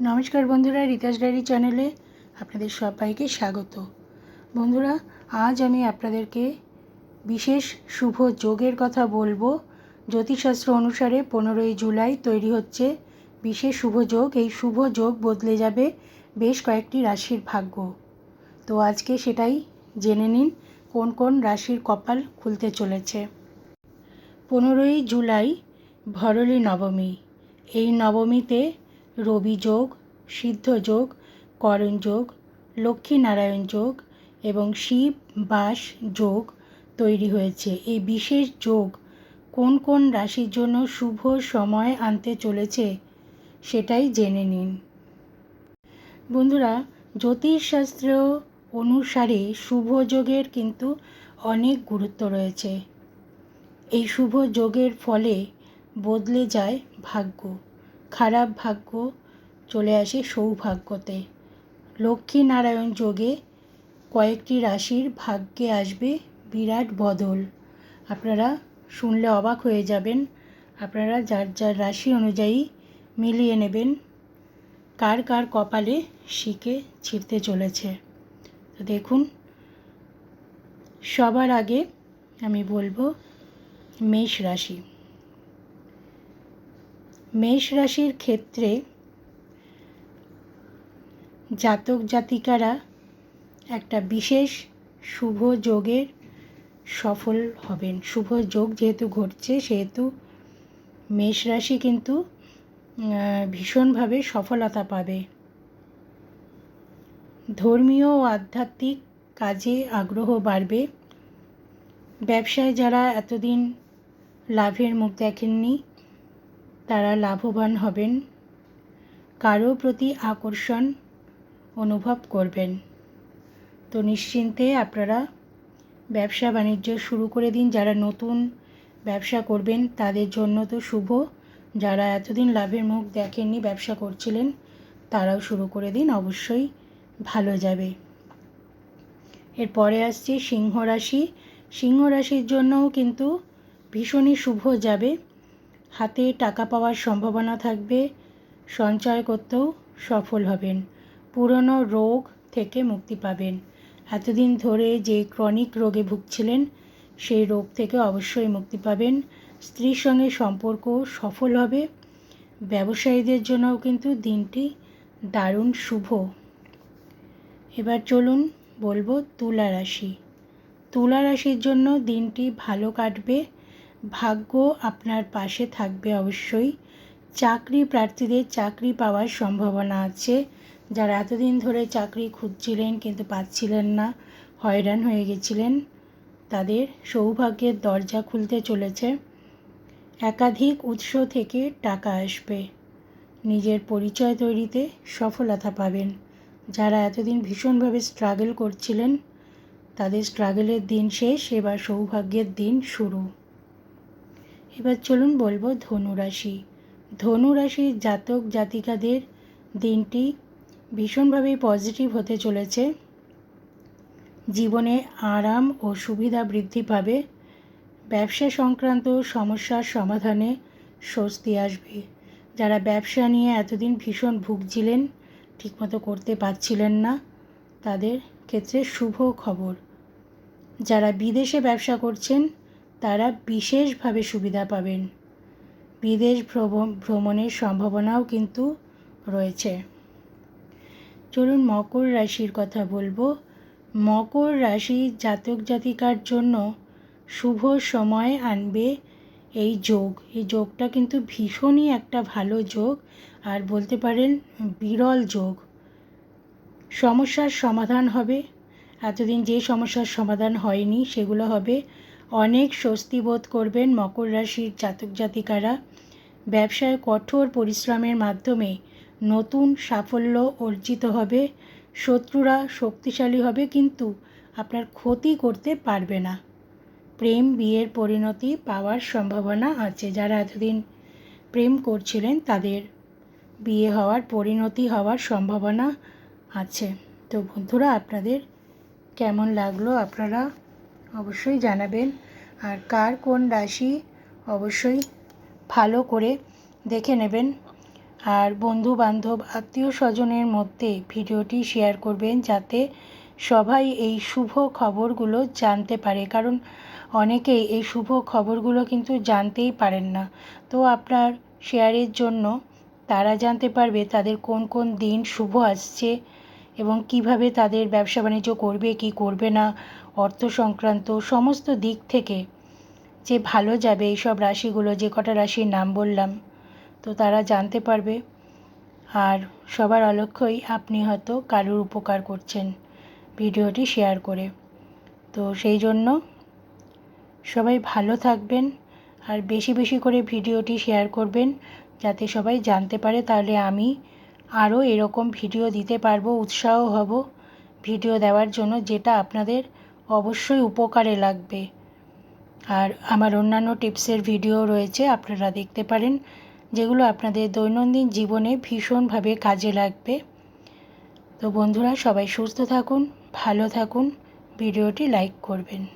নমস্কার বন্ধুরা, রিতাস ডায়েরি চ্যানেলে আপনাদের সবাইকে স্বাগত। বন্ধুরা, আজ আমি আপনাদেরকে বিশেষ শুভ যোগের কথা বলব। জ্যোতিষশাস্ত্র অনুসারে পনেরোই জুলাই তৈরি হচ্ছে বিশেষ শুভ যোগ। এই শুভ যোগ বদলে যাবে বেশ কয়েকটি রাশির ভাগ্য। তো আজকে সেটাই জেনে নিন, কোন কোন রাশির কপাল খুলতে চলেছে। পনেরোই জুলাই ভরলী নবমী। এই নবমীতে রবি যোগ, সিদ্ধ যোগ, করণ যোগ, লক্ষ্মীনারায়ণ যোগ এবং শিব বাস যোগ তৈরি হয়েছে। এই বিশেষ যোগ কোন কোন রাশির জন্য শুভ সময় আনতে চলেছে সেটাই জেনে নিন। বন্ধুরা, জ্যোতিষশাস্ত্র অনুসারে শুভ যোগের কিন্তু অনেক গুরুত্ব রয়েছে। এই শুভ যোগের ফলে বদলে যায় ভাগ্য। খারাপ ভাগ্য চলে আসে সৌভাগ্যতে। লক্ষ্মীনারায়ণ যোগে কয়েকটি রাশির ভাগ্যে আসবে বিরাট বদল। আপনারা শুনলে অবাক হয়ে যাবেন। আপনারা যার যার রাশি অনুযায়ী মিলিয়ে নেবেন, কার কার কপালে শিকে ছিঁড়তে চলেছে। তো দেখুন, সবার আগে আমি বলব মেষ রাশি। মেষ রাশির ক্ষেত্রে জাতক জাতিকারা একটা বিশেষ শুভ যোগের সফল হবেন। শুভ যোগ যেহেতু ঘটছে, সেহেতু মেষ রাশি কিন্তু ভীষণভাবে সফলতা পাবে। ধর্মীয় ও আধ্যাত্মিক কাজে আগ্রহ বাড়বে। ব্যবসায় যারা এতদিন লাভের মুখ দেখেননি তারা লাভবান হবেন। কারও প্রতি আকর্ষণ অনুভব করবেন। তো নিশ্চিন্তে আপনারা ব্যবসা বাণিজ্য শুরু করে দিন। যারা নতুন ব্যবসা করবেন, তাদের জন্য তো শুভ। যারা এতদিন লাভের মুখ দেখেননি, ব্যবসা করছিলেন, তারাও শুরু করে দিন। অবশ্যই ভালো যাবে। এরপরে আসছে সিংহ রাশি। সিংহ রাশির জন্যও কিন্তু ভীষণই শুভ যাবে। হাতে টাকা পাওয়ার সম্ভাবনা থাকবে, সঞ্চয় করতেও সফল হবেন। পুরনো রোগ থেকে মুক্তি পাবেন। এতদিন ধরে যে ক্রনিক রোগে ভুগছিলেন, সেই রোগ থেকে অবশ্যই মুক্তি পাবেন। স্ত্রীর সঙ্গে সম্পর্ক সফল হবে। ব্যবসায়ীদের জন্যও কিন্তু দিনটি দারুণ শুভ। এবার চলুন বলব তুলা রাশি। তুলা রাশির জন্য দিনটি ভালো কাটবে। ভাগ্য আপনার পাশে থাকবে অবশ্যই। চাকরি প্রার্থীদের চাকরি পাওয়ার সম্ভাবনা আছে। যারা এতদিন ধরে চাকরি খুঁজছিলেন কিন্তু পাচ্ছিলেন না, হয়রান হয়ে গেছিলেন। তাদের সৌভাগ্যের দরজা খুলতে চলেছে। একাধিক উৎস থেকে টাকা আসবে। নিজের পরিচয় তৈরিতে সফলতা পাবেন। যারা এতদিন ভীষণভাবে স্ট্রাগল করছিলেন, তাদের স্ট্রাগলের দিন শেষ, এবার সৌভাগ্যের দিন শুরু। এবার চলুন বলব ধনুরাশি। ধনুরাশির জাতক জাতিকাদের দিনটি ভীষণভাবে পজিটিভ হতে চলেছে। জীবনে আরাম ও সুবিধা বৃদ্ধি পাবে। ব্যবসা সংক্রান্ত সমস্যার সমাধানে স্বস্তি আসবে। যারা ব্যবসা নিয়ে এতদিন ভীষণ ভুগছিলেন, ঠিকমতো করতে পারছিলেন না, তাদের ক্ষেত্রে শুভ খবর। যারা বিদেশে ব্যবসা করছেন তারা বিশেষভাবে সুবিধা পাবেন। বিদেশ ভ্রমণের সম্ভাবনাও কিন্তু রয়েছে। চলুন মকর রাশির কথা বলব। মকর রাশি জাতক জাতিকার জন্য শুভ সময় আনবে এই যোগ। এই যোগটা কিন্তু ভীষণই একটা ভালো যোগ আর বলতে পারেন বিরল যোগ। সমস্যার সমাধান হবে। এতদিন যে সমস্যার সমাধান হয়নি সেগুলো হবে অনেক স্বস্তি বোধ করবেন মকর রাশির জাতক জাতিকারা। ব্যবসায় কঠোর পরিশ্রমের মাধ্যমে নতুন সাফল্য অর্জিত হবে। শত্রুরা শক্তিশালী হবে কিন্তু আপনার ক্ষতি করতে পারবে না। প্রেম বিয়ের পরিণতি পাওয়ার সম্ভাবনা আছে যারা এতদিন প্রেম করছিলেন তাদের। বিয়ে হওয়ার পরিণতি হওয়ার সম্ভাবনা আছে। তো বন্ধুরা, আপনাদের কেমন লাগল? আপনারা অবশ্যই জানাবেন। আর কার কোন রাশি অবশ্যই ভালো করে দেখে নেবেন। আর বন্ধু বান্ধব আত্মীয় স্বজনের মধ্যে ভিডিওটি শেয়ার করবেন যাতে সবাই এই শুভ খবরগুলো জানতে পারে। কারণ অনেকেই এই শুভ খবরগুলো কিন্তু জানতেই পারেন না। তো আপনার শেয়ারের জন্য তারা জানতে পারবে তাদের কোন কোন দিন শুভ আসছে এবং কীভাবে তাদের ব্যবসা বাণিজ্য করবে, কি করবে না। অর্থ সংক্রান্ত সমস্ত দিক থেকে যে ভালো যাবে এইসব রাশিগুলো, যে কটা রাশির নাম বললাম, তো তারা জানতে পারবে। আর সবার অলক্ষ্যই আপনি হয়তো কারোর উপকার করছেন ভিডিওটি শেয়ার করে। তো সেই জন্য সবাই ভালো থাকবেন আর বেশি বেশি করে ভিডিওটি শেয়ার করবেন যাতে সবাই জানতে পারে, তাহলে আমি আরও এরকম ভিডিও দিতে পারব, উৎসাহ হব ভিডিও দেওয়ার জন্য যেটা আপনাদের অবশ্যই উপকারে লাগবে। আর আমার অন্যান্য টিপসের ভিডিও রয়েছে, আপনারা দেখতে পারেন, যেগুলো আপনাদের দৈনন্দিন জীবনে ভীষণভাবে কাজে লাগবে। তো বন্ধুরা, সবাই সুস্থ থাকুন, ভালো থাকুন, ভিডিওটি লাইক করবেন।